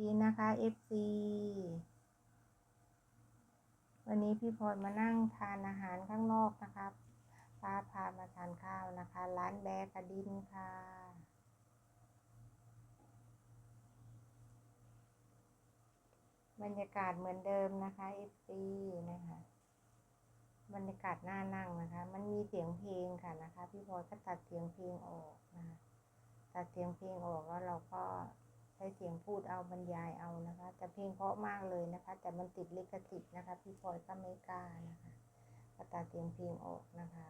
ดีนะคะ FC วันนี้พี่พลมานั่งทานอาหารข้างนอกนะครับป้าพามาทานข้าวนะคะ ร้านแบกระดินค่ะบรรยากาศเหมือนเดิมนะคะ FC นะคะ บรรยากาศน่านั่งนะคะ มันมีเสียงเพลงค่ะนะคะ พี่พลก็ตัดเสียงเพลงออกนะคะตัดเสียงเพลงออกแล้วเราก็ ใช้เสียงพูดเอาบรรยายเอานะคะ แต่เพลงเพราะมากเลยนะคะ แต่มันติดลิขสิทธิ์นะคะ พี่พลอยก็ไม่กล้านะคะก็ตัดเสียงเพลงออกนะคะ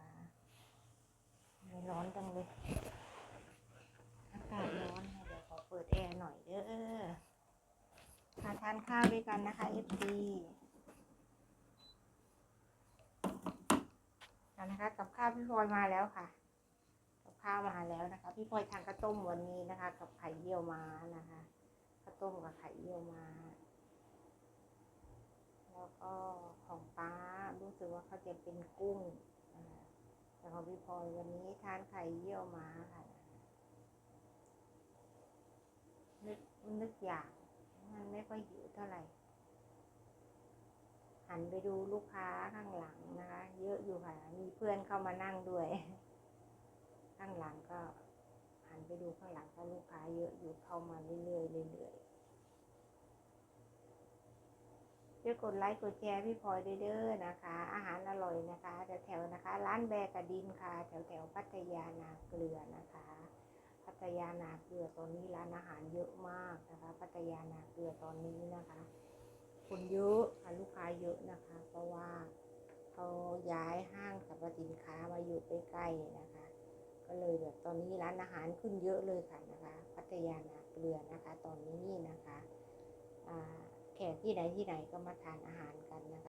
ไม่ร้อนจังเลยอากาศร้อนค่ะเดี๋ยวขอเปิดแอร์หน่อยเด้อมาทานข้าวด้วยกันนะคะ FD เอานะคะกับข้าวพี่พลอยมาแล้วค่ะ ข้าวมาแล้วนะคะ พี่พลอยทานข้าวต้มวันนี้นะคะ กับไข่เยี่ยวม้านะคะข้าวต้มกับไข่เยี่ยวม้าแล้วก็ของป้ารู้สึกว่าเขาจะเป็นกุ้งแต่ของพี่พลอยวันนี้ทานไข่เยี่ยวม้าค่ะนึกนึกอยากมันไม่ค่อยหิวเท่าไหร่หันไปดูลูกค้าข้างหลังนะคะ เยอะอยู่ค่ะ มีเพื่อนเข้ามานั่งด้วย ข้างหลังก็หันไปดูข้างหลังก็ลูกค้าเยอะอยู่เข้ามาเรื่อยๆเรื่อยๆช่วยกดไลค์กดแชร์พี่พลอยเด้อนะคะ อาหารอร่อยนะคะแถวๆนะคะ ร้านแบกระดินค่ะ แถวๆพัทยานาเกลือนะคะ พัทยานาเกลือตอนนี้ร้านอาหารเยอะมากนะคะ พัทยานาเกลือตอนนี้นะคะ คนเยอะค่ะลูกค้าเยอะนะคะ เพราะว่าเขาย้ายห้างสรรพสินค้ามาอยู่ใกล้ๆนะคะ ก็เลยแบบตอนนี้ร้านอาหารขึ้นเยอะเลยค่ะนะคะ พัทยานาเกลือนะคะ ตอนนี้นะคะแขกที่ไหนที่ไหนก็มาทานอาหารกันนะคะ